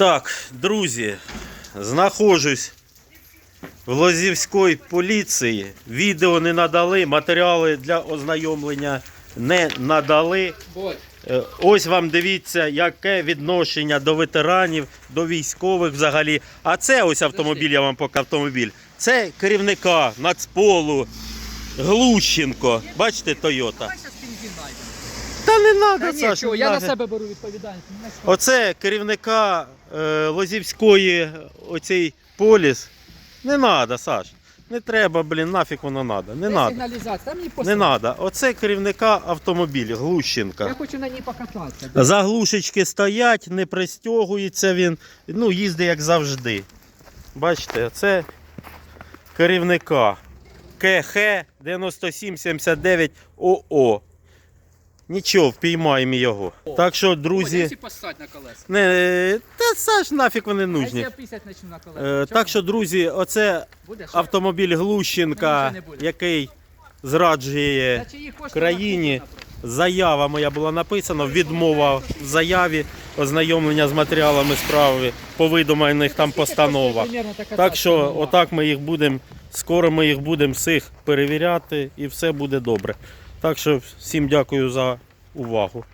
Так, друзі, знаходжусь в Лозівській поліції. Відео не надали, матеріали для ознайомлення не надали. Е, Ось вам дивіться, яке відношення до ветеранів, до військових взагалі. А це ось автомобіль, я вам покажу автомобіль. Це керівника Нацполу Глущенко. Бачите, Тойота. Та не Та треба, ні, Саш, чого, я на себе беру відповідальність. мене що? Оце керівника е, Лозівської оцей поліс. Не треба, Саш. Не треба, блін, нафіг воно треба. Не Де треба. сигналізація? Там мені Не посилає. треба. Оце керівника автомобіля Я Глущенка. хочу на ній покататися. Заглушечки стоять, не пристягується він. Ну, їздить як завжди. Бачите, це керівника КХ 9779 ОО. Нічого, впіймаємо його. О. Так що, друзі. на колеса. Не, та Саш, нафіг вони нужні. я 50 на колеса? Е, так що, друзі, оце Будеш? автомобіль Глущенка, вже не буде. який зраджує кошти країні. Заява моя була написана, відмова в заяві, ознайомлення з матеріалами справи по видуманих там постановах. примерно така Так що, отак ми їх будемо, скоро ми їх будемо всіх перевіряти і все буде добре. Так що всім дякую за увагу.